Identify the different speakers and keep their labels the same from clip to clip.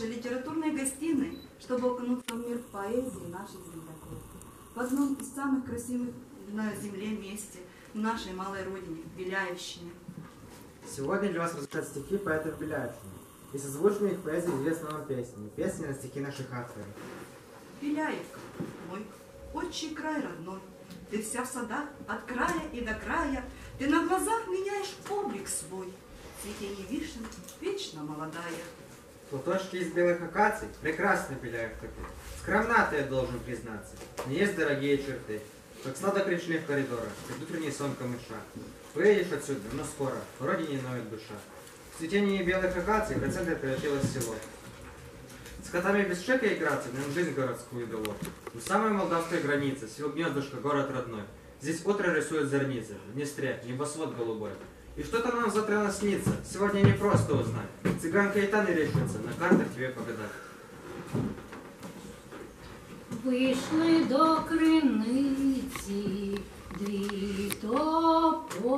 Speaker 1: нашей литературной гостиной, чтобы окунуться в мир поэзии наших земляков. В одном из самых красивых на земле месте, в нашей малой родине, Беляевщине.
Speaker 2: Сегодня для вас разучат стихи поэтов Беляевщины. И созвучные их поэзии известна вам песни. Песни на стихи наших авторов.
Speaker 1: Беляевка, мой отчий край родной, Ты вся в садах от края и до края, Ты на глазах меняешь облик свой, Цветение вишен вечно молодая.
Speaker 2: Платочки из белых акаций прекрасны Беляев такой. Скромна ты, я должен признаться. Не есть дорогие черты. Как сладок речных коридорах, как утренний сон камыша. Поедешь отсюда, но скоро, в родине ноет душа. В цветении белых акаций процентов превратилось в село. С котами без шека и грации нам жизнь городскую дало. У самой молдавской границы, сел гнездышко, город родной. Здесь утро рисует зорницы, в Днестре небосвод голубой. И что-то нам завтра наснится, сегодня не просто узнать. Цыганка и та не решится, на картах тебе погадать.
Speaker 3: Вийшли до криниці дві тополі,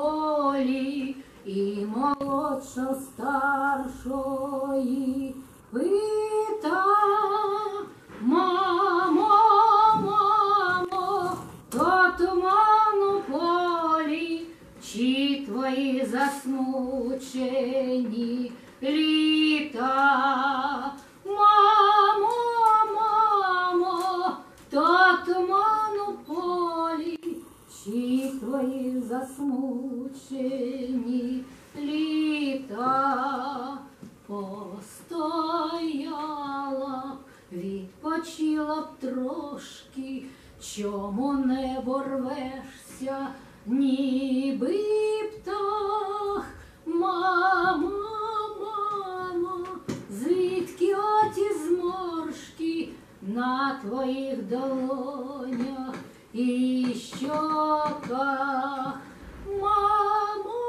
Speaker 3: Твоїх долонях і щоках? Мамо,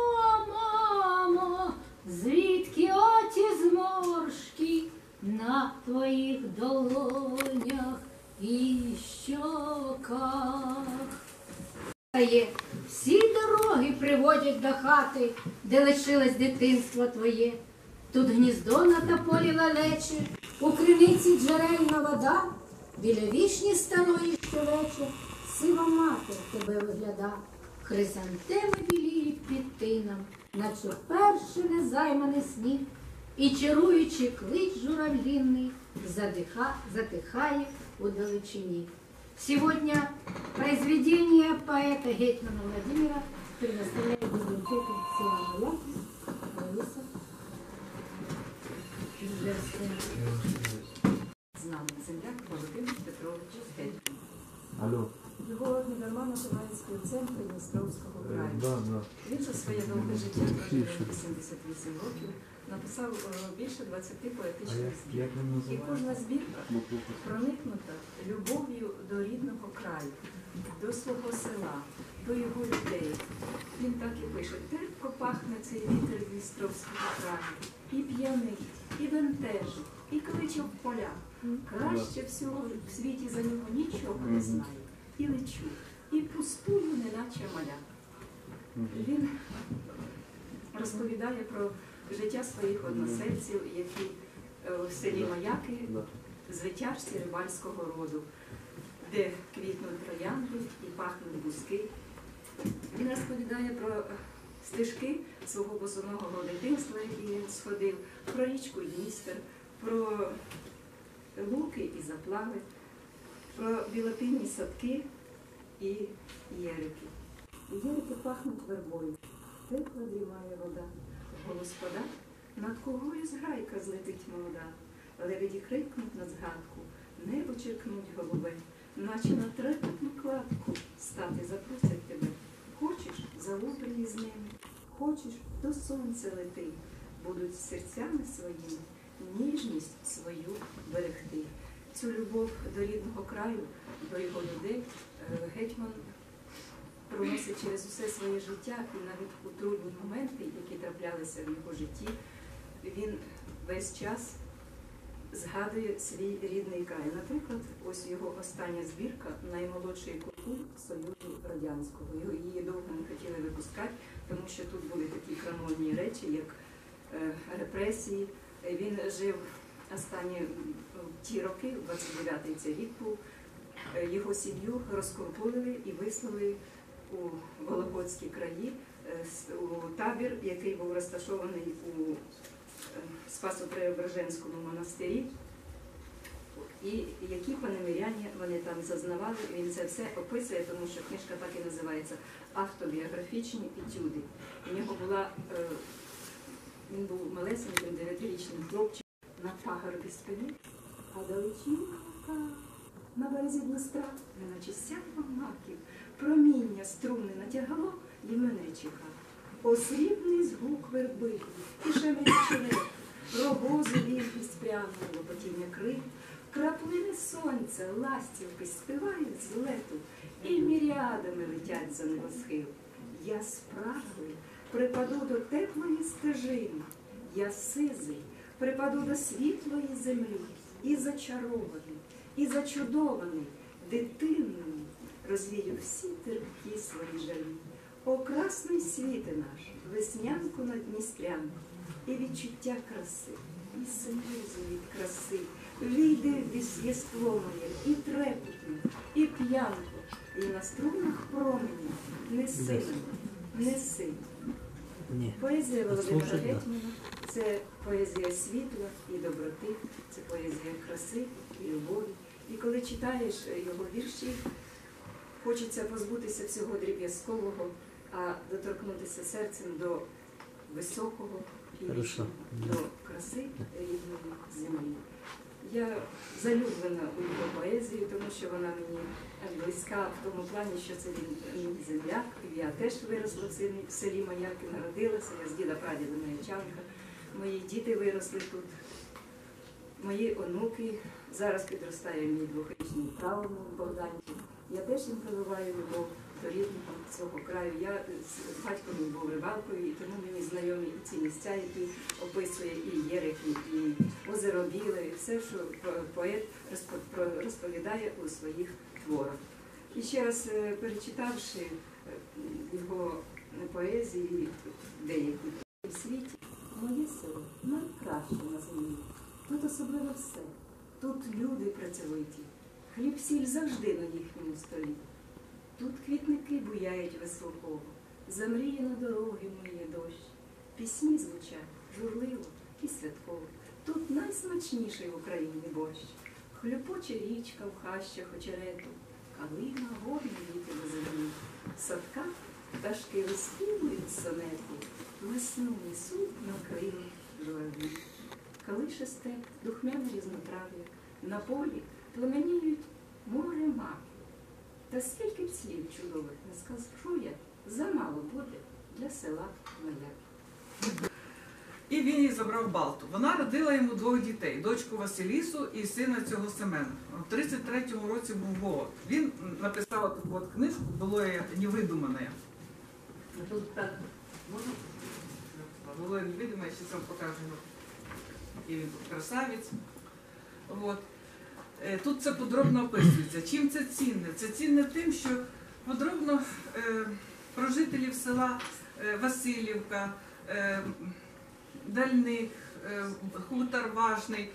Speaker 3: мамо, звідки оті зморшки на твоїх долонях і щоках? Всі дороги приводять до хати, де лишилось дитинство твоє. Тут гніздо на тополі лелече, у криниці джерельна вода, біля вішні старої щовече, сива матір тебе вигляда. Хризантеми біліють під тином, наче вперше незайманий сніг, і чаруючи клич журавлінний, задиха, затихає у далечині. Сегодня произведение поэта Гетмана Владимира предоставляет библиотеку Моя, Раиса Ильдарская.
Speaker 1: З нами земляк Володимир Петрович Гетьман.
Speaker 4: Алло.
Speaker 1: Його недарма називають співцем Придністровського краю.
Speaker 4: Да, да.
Speaker 1: Він за своє довге життя прожив 88 років, написав е, більше 20 поетичних
Speaker 4: як,
Speaker 1: збірок. І кожна збірка проникнута любов'ю до рідного краю, до свого села, до його людей. Він так і пише, терпко пахне цей вітер Дністровського краю, і п'янить, і бентежить, і кличе в поля. Краще всього в світі за нього нічого не знаю. І лечу, і пустую, неначе маля. Він розповідає про життя своїх односельців, які е, в селі Маяки
Speaker 4: Да.
Speaker 1: звитяжці рибальського роду, де квітнуть троянди і пахнуть бузки. Він розповідає про стежки свого босоного дитинства, які він сходив, про річку Дністер, про луки і заплави, про білопінні садки і єрики. Єрики пахнуть вербою, тепла дрімає вода. Господа, над когою зграйка злетить молода. Лебеді крикнуть на згадку, небо черкнуть голубе, наче на трепетну кладку стати запросять тебе. Хочеш залупені з ними, хочеш до сонця лети, будуть серцями своїми ніжність свою берегти. Цю любов до рідного краю, до його людей е, гетьман проносить через усе своє життя і навіть у трудні моменти, які траплялися в його житті, він весь час згадує свій рідний край. Наприклад, ось його остання збірка наймолодший культур Союзу Радянського. Її довго не хотіли випускати, тому що тут були такі хронологні речі, як е, репресії. Він жив останні ті роки, 29-й це рік був, е, його сім'ю розкуркулили і вислали у Вологодські краї, е, у табір, який був розташований у е, Спасо-Преображенському монастирі. І які понемиряння вони там зазнавали, він це все описує, тому що книжка так і називається автобіографічні етюди. У нього була, е, він був малесеньким дев'ятирічним хлопчиком на пагорбі спини, а далечінка на березі Дністра, неначе сяйво маків, проміння струмне натягало і мене чекав. Осрібний згук верби, шемить череп, рогозу вірність прямо, лопотіння крил, краплини сонця, ластівки співають з лету, і міріадами летять за небосхил. Я спрагою припаду до теплої стежини, я сизий, припаду до світлої землі, і зачарований, і зачудований, дитиною розвію всі терпкі свої жалі. О, красний світи наш, веснянку над Дністрянку, і відчуття краси, і сльози від краси, війди в єство моє, і трепетно, і п'янко, і на струнах промені неси мене, неси. Поезія Володимира Гетьмана це поезія світла і доброти, це поезія краси і любові. І коли читаєш його вірші, хочеться позбутися всього дріб'язкового, а доторкнутися серцем до високого і
Speaker 4: Хорошо.
Speaker 1: до краси рідної землі. Я залюблена у його поезії, тому що вона мені близька в тому плані, що це він мій земляк. Я теж виросла в селі, в селі Маяки, народилася, я з діда прадіда Маячанка. Мої діти виросли тут, мої онуки. Зараз підростає мій двохрічний правнук Богданчик. Я теж їм прививаю любов до рідного свого краю. Я з з батьком був рибалкою, і тому мені знайомі і ці місця, які описує і Єрихи, і озеро Біле, і все, що поет розповідає у своїх творах. І ще раз е, перечитавши е, його поезії деякі в світі, моє село найкраще на землі. Тут особливо все. Тут люди працьовиті, хліб сіль завжди на їхньому столі. Тут квітники буяють високого, замріяно дороги моє дощ. Пісні звучать журливо і святково. Тут найсмачніший в Україні борщ. Хлюпоче річка в хащах очерету, калина горні віти до землі. В садках пташки виспівують сонети, весну несуть на крилах журавлі. Калише степ, духмяне різнотрав'я, на полі пламеніють море мак. Та скільки б слів чудових не скажу я, замало буде для села Маяк.
Speaker 5: І він її забрав Балту. Вона родила йому двох дітей: дочку Василісу і сина цього Семена. У 33-му році був голод. Він написав таку от книжку, було невидумане. Тут? Було невидиме, ще сам покажу. І він тут красавець. От. Е, Тут це подробно описується. Чим це цінне? Це цінне тим, що подробно е, про жителів села е, Васильівка, Дальних, е, Хутор Важний,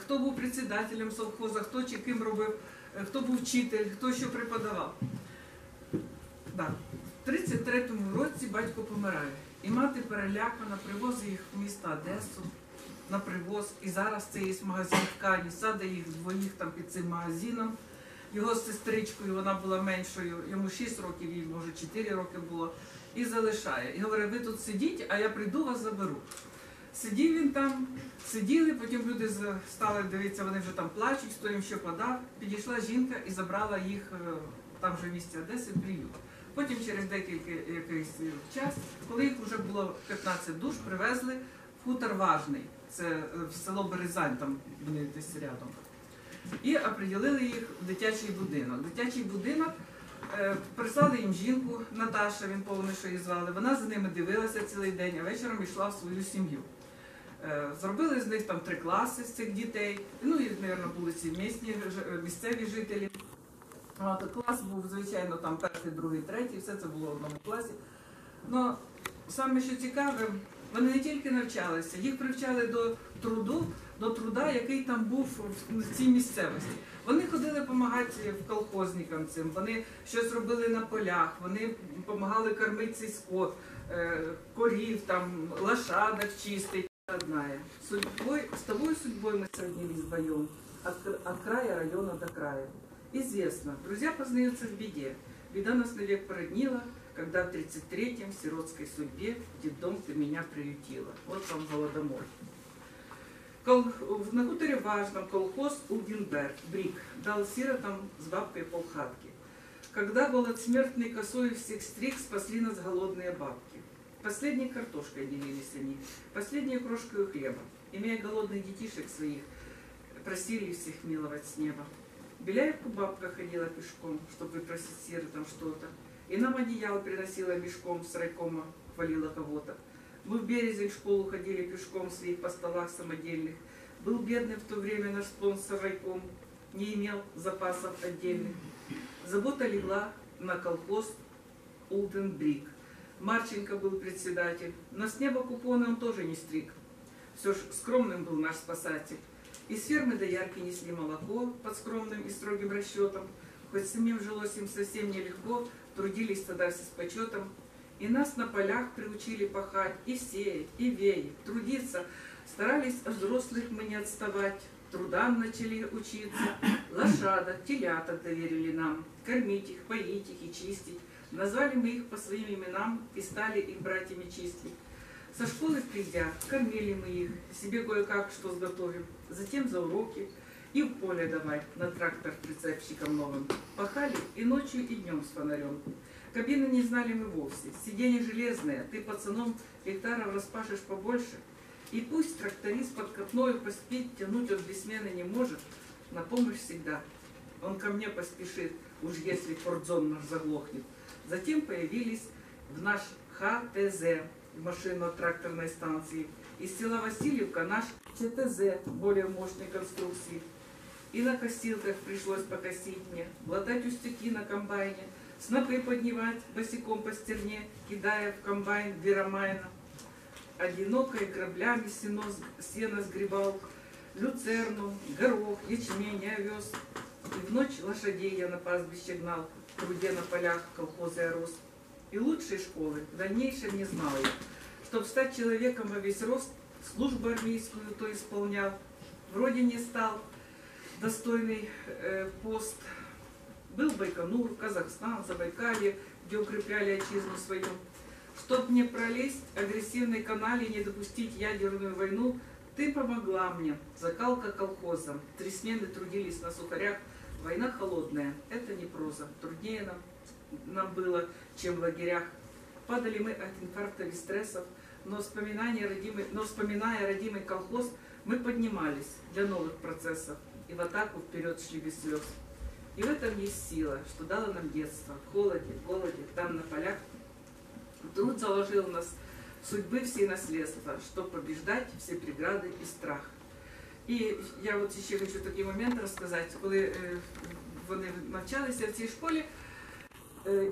Speaker 5: хто був председателем совхоза, хто чи ким робив, хто був вчитель, хто що преподавав. Да. В 33-му році батько помирає. І мати перелякана, привозить їх в місто Одесу на привоз. І зараз це є магазин ткані, садить їх двоїх там під цим магазином. Його з сестричкою, вона була меншою, йому 6 років, їй може 4 роки було, і залишає. І говорить, ви тут сидіть, а я прийду вас заберу. Сидів він там, сиділи, потім люди стали дивитися, вони вже там плачуть, хто їм що подав. Підійшла жінка і забрала їх е, там же в місті Одеси приют. Потім через декілька якийсь час, коли їх вже було 15 душ, привезли в хутор Важний. Це е, в село Березань, там вони десь рядом. І оприділили їх в дитячий будинок. Дитячий будинок е, прислали їм жінку Наташа, він повний, що її звали. Вона за ними дивилася цілий день, а вечором йшла в свою сім'ю. Е, Зробили з них там три класи з цих дітей. Ну і, мабуть, були ці місцеві жителі. От, клас був, звичайно, там перший, другий, третій, все це було в одному класі. Ну, саме що цікаве, Вони не тільки навчалися, їх привчали до труду, до труда, який там був в- цій місцевості. Вони ходили допомагати колхозникам цим, вони щось робили на полях, вони допомагали кормити цей скот, е, корів, там, лошадок чистить. Родная. Судьбой, с тобой судьбой мы сроднились вдвоем, от, кр- от края района до края. Известно, друзья познаются в беде. Беда нас навек породнила, когда в 33-м в сиротской судьбе детдом ты меня приютила. Вот вам голодомор. Кол... На хуторе важном колхоз Улденберг, Брик, дал сиротам с бабкой полхатки. Когда голод смертный косой всех стриг, спасли нас голодные бабки. Последней картошкой делились они, последней крошкой хлеба. Имея голодных детишек своих, просили всех миловать с неба. Беляевку бабка ходила пешком, чтобы выпросить сиротам что-то. И нам одеяло приносила мешком с райкома, хвалила кого-то. Мы в березень в школу ходили пешком своих по столах самодельных. Был бедный в то время наш спонсор райком, не имел запасов отдельных. Забота легла на колхоз Улденбрик. Марченко был председатель, но с неба купоны он тоже не стриг. Все ж скромным был наш спасатель. Из фермы до ярки несли молоко под скромным и строгим расчетом. Хоть самим жилось им совсем нелегко, трудились тогда все с почетом. И нас на полях приучили пахать, и сеять, и веять, трудиться. Старались взрослых мы не отставать. Трудам начали учиться. Лошадок, теляток доверили нам. Кормить их, поить их и чистить. Назвали мы их по своим именам и стали их братьями чистить. Со школы придя, кормили мы их, себе кое-как что сготовим. Затем за уроки и в поле давай, на трактор прицепщиком новым. Пахали и ночью, и днем с фонарем. Кабины не знали мы вовсе, сиденья железные, ты пацаном гектаров распашешь побольше. И пусть тракторист под копною поспит, тянуть он две смены не может, на помощь всегда. Он ко мне поспешит, уж если фордзон наш заглохнет. Затем появились в наш ХТЗ, машинно-тракторной станции. Из села Васильевка наш ЧТЗ, более мощной конструкции. И на косилках пришлось покосить мне, глотать устюки на комбайне, снопы поднимать босиком по стерне, кидая в комбайн Веромайна. Одинокой граблями сено, сено сгребал, люцерну, горох, ячмень, овес. И в ночь лошадей я на пастбище гнал, в труде на полях колхоза я рос. И лучшей школы в дальнейшем не знал я, чтоб стать человеком во весь рост, службу армейскую то исполнял, вроде не стал, достойный э, пост. Был Байконур, Казахстан, Забайкалье, где укрепляли отчизну свою. Чтоб не пролезть агрессивной канале и не допустить ядерную войну, ты помогла мне, закалка колхозом. Три смены трудились на сухарях. Война холодная, это не проза. Труднее нам, нам было, чем в лагерях. Падали мы от инфаркта и стрессов, но, вспоминая родимый, но вспоминая родимый колхоз, мы поднимались для новых процессов и в атаку вперед шли без слез. И в этом есть сила, что дало нам детство, в холоде, в голоде, там на полях. Труд заложил нас судьбы всі наслідства, щоб побіждати всі прегради і страх. І я от ще хочу такий момент розказати, коли е, вони навчалися в цій школі, е,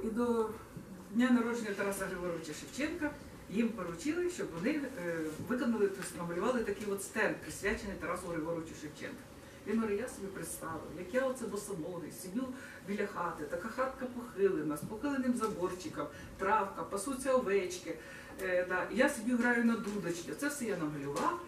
Speaker 5: і до дня народження Тараса Григоровича Шевченка їм поручили, щоб вони е, виконали, намалювали такий от стенд, присвячений Тарасу Григоровичу Шевченка. Він говорить, я собі представив, як я оце босоногий, сидю біля хати, така хатка похилена, з похиленим заборчиком, травка, пасуться овечки. Е. Я собі граю на дудочці. Це все я намалював.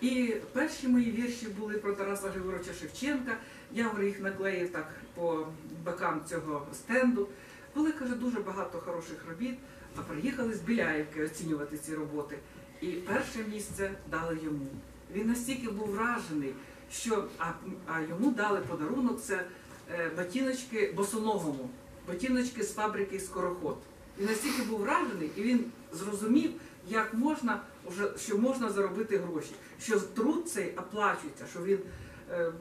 Speaker 5: І перші мої вірші були про Тараса Григоровича Шевченка. Я говорю, їх наклеїв так по бокам цього стенду. Були, каже, дуже багато хороших робіт, а приїхали з Біляївки оцінювати ці роботи. І перше місце дали йому. Він настільки був вражений, що а, а йому дали подарунок це е, ботиночки босоногому, ботиночки з фабрики Скороход. Він настільки був вражений, і він зрозумів, як можна що можна заробити гроші, що труд цей оплачується, що він е,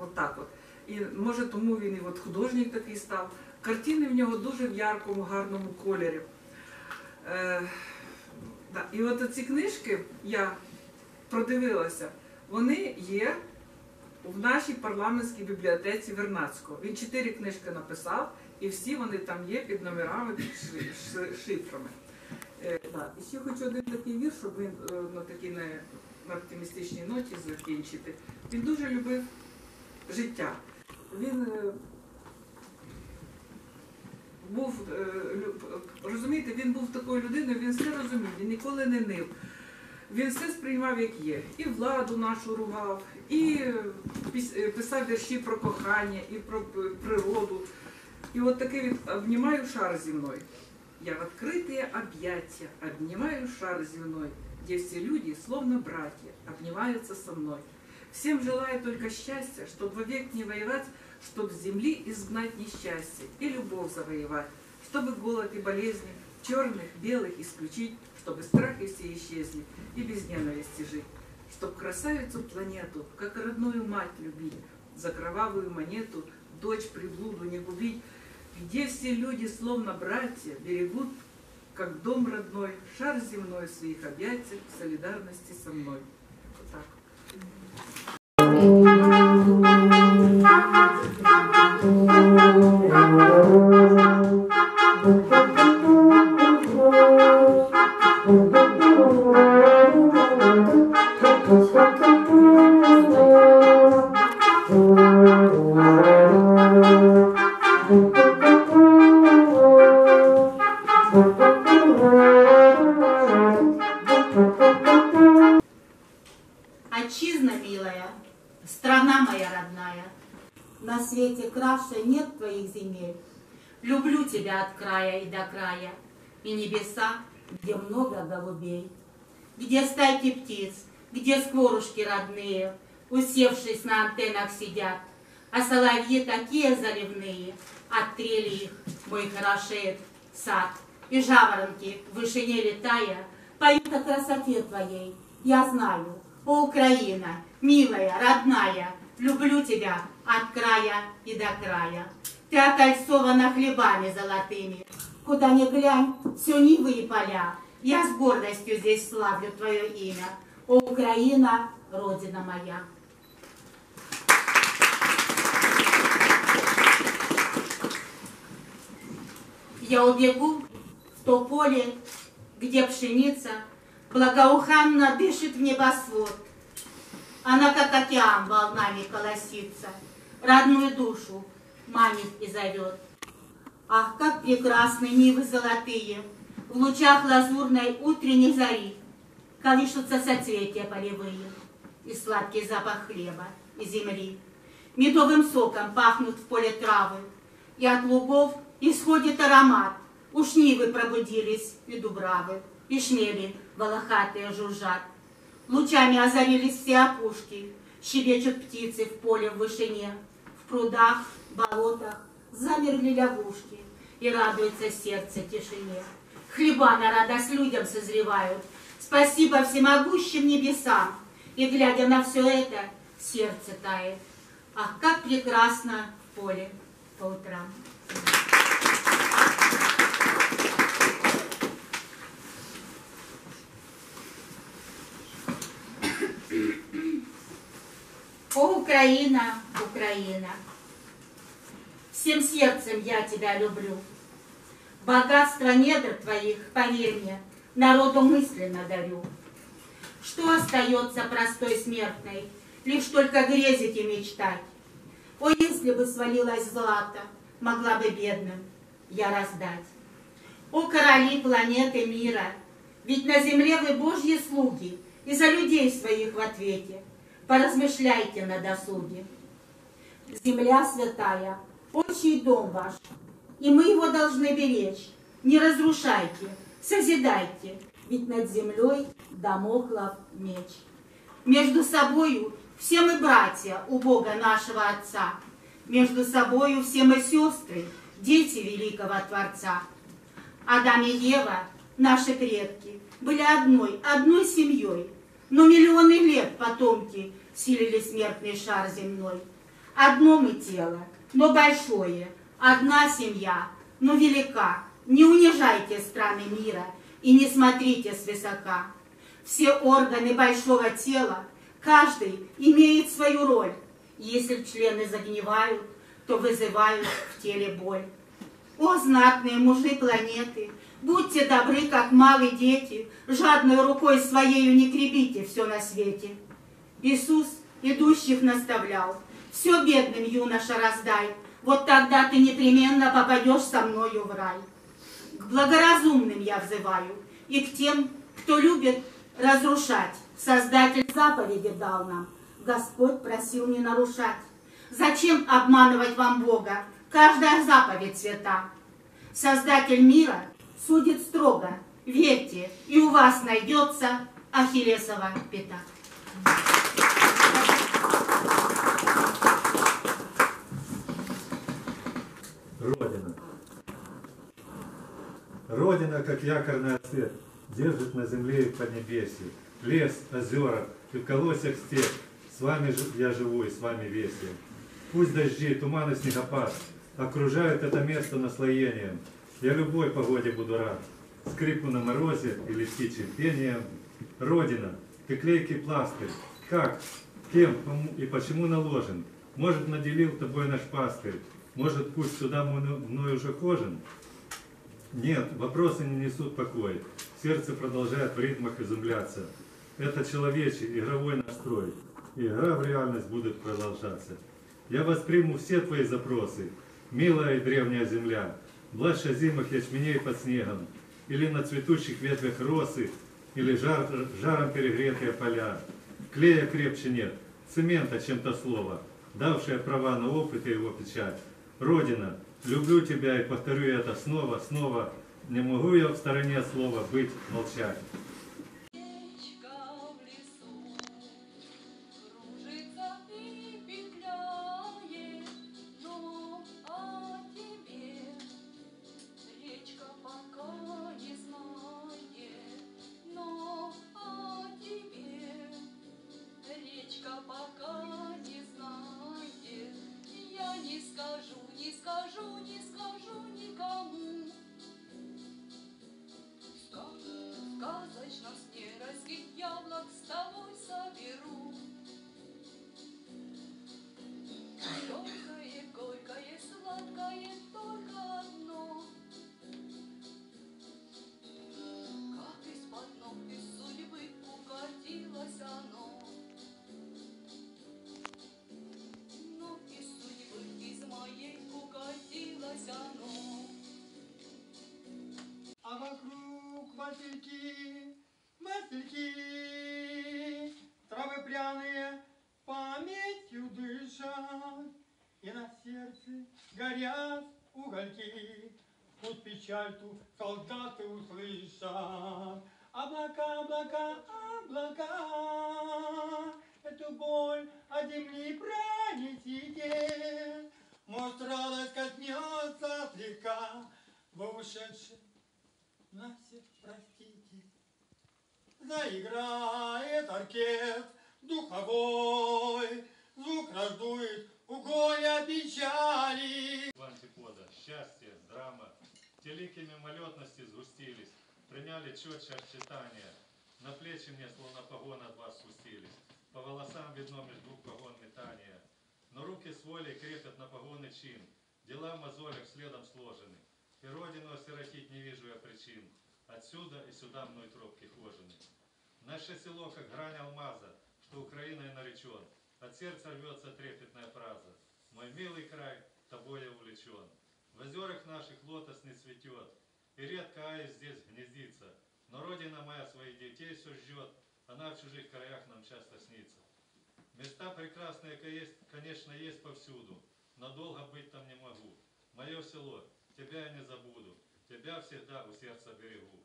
Speaker 5: от от. І може тому він і от художник такий став. Картини в нього дуже в яркому, гарному кольорі. Е, да. І от ці книжки я продивилася, вони є в нашій парламентській бібліотеці Вернадського. Він чотири книжки написав, і всі вони там є під номерами, під ши- ши- шифрами. Е, Да. І ще хочу один такий вірш, щоб він е, на такій не, на оптимістичній ноті закінчити. Він дуже любив життя. Він е, був, е, лю- розумієте, він був такою людиною, він все розумів, він ніколи не нив. Він все сприймав, як є. І владу нашу ругав, і е, піс- е, писав вірші про кохання, і про п- природу. И вот такой вот обнимаю шар земной. Я в открытые объятия обнимаю шар земной, где все люди, словно братья, обнимаются со мной. Всем желаю только счастья, чтобы вовек не воевать, Чтобы с земли изгнать несчастье и любовь завоевать, чтобы голод и болезни черных, белых исключить, чтобы страхи все исчезли и без ненависти жить, чтоб красавицу планету, как родную мать любить, за кровавую монету дочь приблуду не губить, где все люди, словно братья, берегут, как дом родной, шар земной своих объятиях в солидарности со мной. Вот так.
Speaker 6: Люблю тебя от края и до края, И небеса, где много голубей. Где стайки птиц, где скворушки родные, Усевшись на антеннах сидят, А соловьи такие заливные, От трели их мой хорошеет сад. И жаворонки, в вышине летая, Поют о красоте твоей, я знаю, о, Украина, милая, родная, люблю тебя от края и до края. Ты окольцована хлебами золотыми, куда ни глянь, все нивы и поля. Я с гордостью здесь славлю твое имя, о, Украина, родина моя. Я убегу в то поле, где пшеница благоуханно дышит в небосвод. Она, как океан, волнами колосится, родную душу манит и зовет. Ах, как прекрасны нивы золотые, в лучах лазурной утренней зари колышутся соцветия полевые и сладкий запах хлеба и земли. Медовым соком пахнут в поле травы, и от лугов исходит аромат. Уж нивы пробудились и дубравы, и шмели волохатые жужжат. Лучами озарились все опушки, щебечут птицы в поле в вышине, в прудах, болотах замерли лягушки, и радуется сердце тишине. Хлеба на радость людям созревают, спасибо всемогущим небесам, и, глядя на все это, сердце тает. Ах, как прекрасно в поле по утрам. О, Украина, Украина, всем сердцем я тебя люблю. Богатство недр твоих, поверь мне, народу мысленно дарю. Что остается простой смертной, лишь только грезить и мечтать? О, если бы свалилось злато, могла бы бедным я раздать. О, короли планеты мира, ведь на земле вы Божьи слуги, и за людей своих в ответе. Поразмышляйте на досуге. Земля святая, отчий дом ваш, и мы его должны беречь. Не разрушайте, созидайте, ведь над землей домоклов меч. Между собою все мы братья у Бога нашего Отца. Между собою все мы сестры, дети великого Творца. Адам и Ева, наши предки, были одной, одной семьей, но миллионы лет потомки силили смертный шар земной. Одно мы тело, но большое, одна семья, но велика. Не унижайте страны мира и не смотрите свысока. Все органы большого тела, каждый имеет свою роль. Если члены загнивают, то вызывают в теле боль. О, знатные мужи планеты, будьте добры, как малые дети, жадной рукой своею не кребите все на свете. Иисус идущих наставлял, все бедным юноша раздай, вот тогда ты непременно попадешь со мною в рай. К благоразумным я взываю, и к тем, кто любит разрушать. Создатель заповеди дал нам, Господь просил не нарушать. Зачем обманывать вам Бога? Каждая заповедь свята. Создатель мира судит строго. Верьте, и у вас найдется Ахиллесова пята.
Speaker 7: Родина. Родина, как якорный ответ, держит на земле и в поднебесье. Лес, озера и в колосьях степь. С вами я живу и с вами весел. Пусть дожди, туман и снегопад окружают это место наслоением. Я любой погоде буду рад. Скрипу на морозе или птичьим пением. Родина, ты клейкий пластырь. Как, кем и почему наложен? Может, наделил тобой наш пастырь? Может, пусть сюда мной уже хожен? Нет, вопросы не несут покоя. Сердце продолжает в ритмах изумляться. Это человечий игровой настрой. Игра в реальность будет продолжаться. Я восприму все твои запросы, милая и древняя земля. Блажь озимых ячменей под снегом, или на цветущих ветвях росы, или жар, жаром перегретые поля. Клея крепче нет, цемента чем-то слово, давшее права на опыт и его печать. Родина, люблю тебя и повторю это снова, снова. Не могу я в стороне слова быть, молчать.
Speaker 8: И
Speaker 9: на сердце горят угольки. Тут печаль ту солдаты услышат. Облака, облака, облака, эту боль от земли пронесите. Может, радость коснется слегка, вы ушедшие Настя, простите. Заиграет оркестр духовой, Звук раздует уголья печали.
Speaker 7: В антипода счастье, драма, те лики мимолетности сгустились, приняли четче очитания. На плечи мне словно погон от вас спустились, по волосам видно между двух погон метания. Но руки с волей крепят на погоны чин, дела в мозолях следом сложены. И родину осиротить не вижу я причин, отсюда и сюда мной тропки хожены. Наше село, как грань алмаза, что Украиной наречен, от сердца рвется трепетная фраза. Мой милый край, тобой увлечен. В озерах наших лотос не цветет, и редко аист здесь гнездится. Но родина моя своих детей все ждет, она в чужих краях нам часто снится. Места прекрасные, конечно, есть повсюду, но долго быть там не могу. Мое село, тебя я не забуду, тебя всегда у сердца берегу.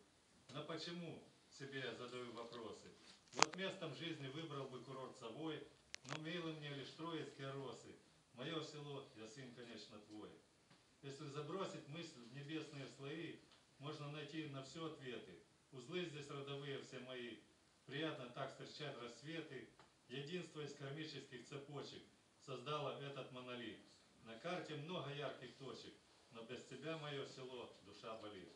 Speaker 7: Но почему, себе я задаю вопросы. Вот местом жизни выбрал бы курорт Совой, но милы мне лишь троицкие росы. Мое село, я сын, конечно, твой. Если забросить мысль в небесные слои, можно найти на все ответы. Узлы здесь родовые все мои. Приятно так встречать рассветы. Единство из кармических цепочек создало этот монолит. На карте много ярких точек, но без тебя мое село душа болит.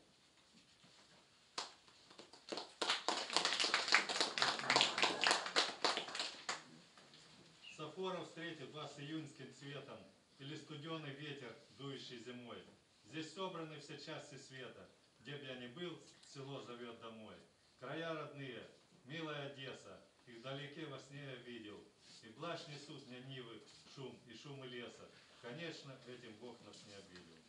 Speaker 7: Сафора встретит вас июньским цветом или студеный ветер, дующий зимой. Здесь собраны все части света. Где б я ни был, село зовет домой. Края родные, милая Одесса, их вдалеке во сне я видел. И плащ несут мне нивы, шум и шумы леса. Конечно, этим Бог нас не обидел.